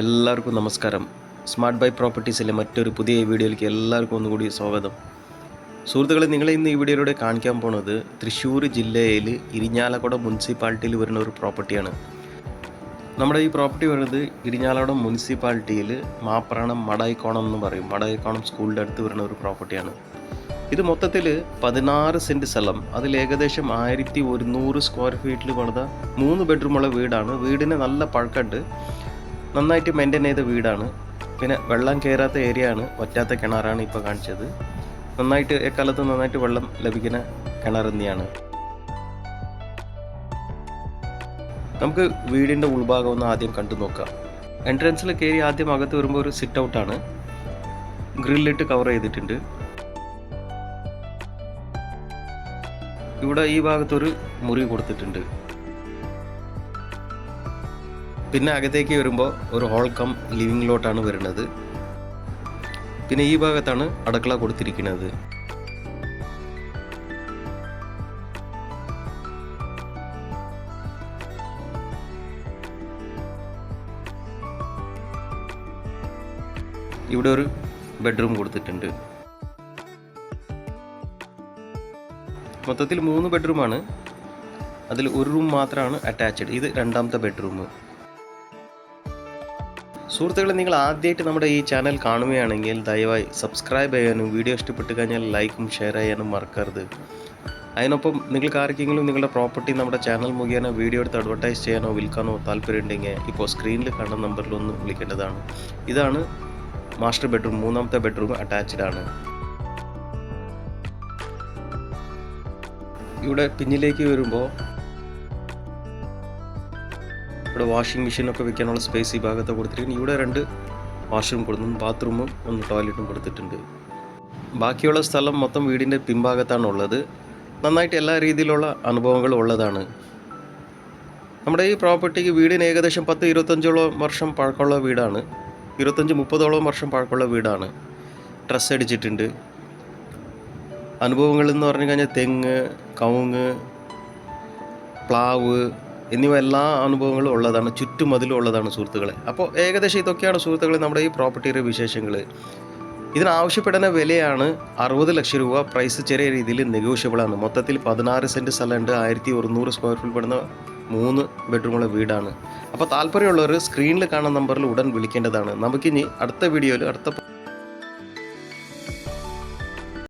എല്ലാവർക്കും നമസ്കാരം. Smart by പ്രോപ്പർട്ടീസിലെ മറ്റൊരു പുതിയ വീഡിയോയിലേക്ക് എല്ലാവർക്കും ഒന്നുകൂടി സ്വാഗതം. സുഹൃത്തുക്കളെ നിങ്ങളെ ഇന്ന് ഈ വീഡിയോയിലൂടെ കാണിക്കാൻ പോണത് തൃശ്ശൂർ ജില്ലയിൽ ഇരിഞ്ഞാലക്കുട മുനിസിപ്പാലിറ്റിയിൽ വരുന്ന ഒരു പ്രോപ്പർട്ടിയാണ്. നമ്മുടെ ഈ പ്രോപ്പർട്ടി വരുന്നത് ഇരിഞ്ഞാലക്കുട മുനിസിപ്പാലിറ്റിയിൽ മാപ്രാണം മടായിക്കോണം എന്ന് പറയും. മടായിക്കോണം സ്കൂളിന്റെ അടുത്ത് വരുന്ന ഒരു പ്രോപ്പർട്ടിയാണ്. ഇത് മൊത്തത്തിൽ പതിനാറ് സെന്റ് സ്ഥലം. അതിൽ ഏകദേശം ആയിരത്തി ഒരുന്നൂറ് സ്ക്വയർ ഫീറ്റിൽ പണിത മൂന്ന് ബെഡ്റൂമുള്ള വീടാണ്. വീടിന് നല്ല പഴക്കമുണ്ട്. നന്നായിട്ട് മെയിന്റെയിൻ ചെയ്ത വീടാണ്. പിന്നെ വെള്ളം കയറാത്ത ഏരിയ ആണ്. വറ്റാത്ത കിണറാണ് ഇപ്പോൾ കാണിച്ചത്. നന്നായിട്ട് എക്കാലത്ത് നന്നായിട്ട് വെള്ളം ലഭിക്കുന്ന കിണർ തന്നെയാണ്. നമുക്ക് വീടിന്റെ ഉൾഭാഗം ഒന്ന് ആദ്യം കണ്ടു നോക്കാം. എൻട്രൻസിൽ കയറി ആദ്യം അകത്ത് വരുമ്പോൾ ഒരു സിറ്റ് ഔട്ടാണ് ഗ്രില്ലിട്ട് കവർ ചെയ്തിട്ടുണ്ട്. ഇവിടെ ഈ ഭാഗത്തൊരു മുറി കൊടുത്തിട്ടുണ്ട്. പിന്നെ അകത്തേക്ക് വരുമ്പോൾ ഒരു ഹോൾ കം ലിവിങ്ങിലോട്ടാണ് ലോട്ടാണ് വരുന്നത്. പിന്നെ ഈ ഭാഗത്താണ് അടുക്കള കൊടുത്തിരിക്കുന്നത്. ഇവിടെ ഒരു ബെഡ്റൂം കൊടുത്തിട്ടുണ്ട്. മൊത്തത്തിൽ മൂന്ന് ബെഡ്റൂമാണ് അതിൽ ഒരു റൂം മാത്രമാണ് അറ്റാച്ച്ഡ് ഇത് രണ്ടാമത്തെ ബെഡ്റൂം സുഹൃത്തുക്കളെ നിങ്ങൾ ആദ്യമായിട്ട് നമ്മുടെ ഈ ചാനൽ കാണുകയാണെങ്കിൽ ദയവായി സബ്സ്ക്രൈബ് ചെയ്യാനും വീഡിയോ ഇഷ്ടപ്പെട്ട് കഴിഞ്ഞാൽ ലൈക്കും ഷെയർ ചെയ്യാനും മറക്കരുത്. അതിനൊപ്പം നിങ്ങൾക്ക് ആർക്കെങ്കിലും നിങ്ങളുടെ പ്രോപ്പർട്ടി നമ്മുടെ ചാനൽ മുഖേന വീഡിയോ എടുത്ത് അഡ്വർടൈസ് ചെയ്യാനോ വിൽക്കാനോ താല്പര്യമുണ്ടെങ്കിൽ ഇപ്പോൾ സ്ക്രീനിൽ കാണുന്ന നമ്പറിലൊന്ന് വിളിക്കേണ്ടതാണ്. ഇതാണ് മാസ്റ്റർ ബെഡ്റൂം മൂന്നാമത്തെ ബെഡ്റൂം അറ്റാച്ച്ഡ് ആണ്. ഇവിടെ പിന്നിലേക്ക് വരുമ്പോൾ ഇവിടെ വാഷിംഗ് മെഷീനൊക്കെ വെക്കാനുള്ള സ്പേസ് ഈ ഭാഗത്ത് കൊടുത്തിരിക്കുന്നു. ഇവിടെ രണ്ട് വാഷ്റൂം കൊടുത്തു ബാത്റൂമും ഒന്ന് ടോയ്ലറ്റും കൊടുത്തിട്ടുണ്ട്. ബാക്കിയുള്ള സ്ഥലം മൊത്തം വീടിന്റെ പിൻഭാഗത്താണ് ഉള്ളത്. നന്നായിട്ട് എല്ലാ രീതിയിലുള്ള അനുഭവങ്ങളും ഉള്ളതാണ്. നമ്മുടെ ഈ പ്രോപ്പർട്ടിക്ക് വീടിന് ഏകദേശം പത്ത് ഇരുപത്തഞ്ചോളം വർഷം പഴക്കമുള്ള വീടാണ്. ഇരുപത്തഞ്ച് മുപ്പതോളം വർഷം പഴക്കമുള്ള വീടാണ്. ഡ്രസ്സ് അടിച്ചിട്ടുണ്ട്. അനുഭവങ്ങൾ എന്ന് പറഞ്ഞു കഴിഞ്ഞാൽ തെങ്ങ് കവുങ്ങ് പ്ലാവ് എന്നിവ എല്ലാ അനുഭവങ്ങളും ഉള്ളതാണ് ചുറ്റുമതിലും ഉള്ളതാണ് സുഹൃത്തുക്കളെ. അപ്പോൾ ഏകദേശം ഇതൊക്കെയാണ് സുഹൃത്തുക്കളെ നമ്മുടെ ഈ പ്രോപ്പർട്ടിയുടെ വിശേഷങ്ങൾ ഇതിനാവശ്യപ്പെടുന്ന വിലയാണ് അറുപത് ലക്ഷം രൂപ. പ്രൈസ് ചെറിയ രീതിയിൽ നെഗോഷ്യബിളാണ് മൊത്തത്തിൽ പതിനാറ് സെന്റ് സ്ഥലമുണ്ട്. ആയിരത്തി ഒരുന്നൂറ് സ്ക്വയർ ഫീറ്റ് പെടുന്ന മൂന്ന് ബെഡ്റൂമുള്ള വീടാണ്. അപ്പോൾ താല്പര്യമുള്ളവർ സ്ക്രീനിൽ കാണുന്ന നമ്പറിൽ ഉടൻ വിളിക്കേണ്ടതാണ്. നമുക്കിനി അടുത്ത വീഡിയോയിൽ അടുത്ത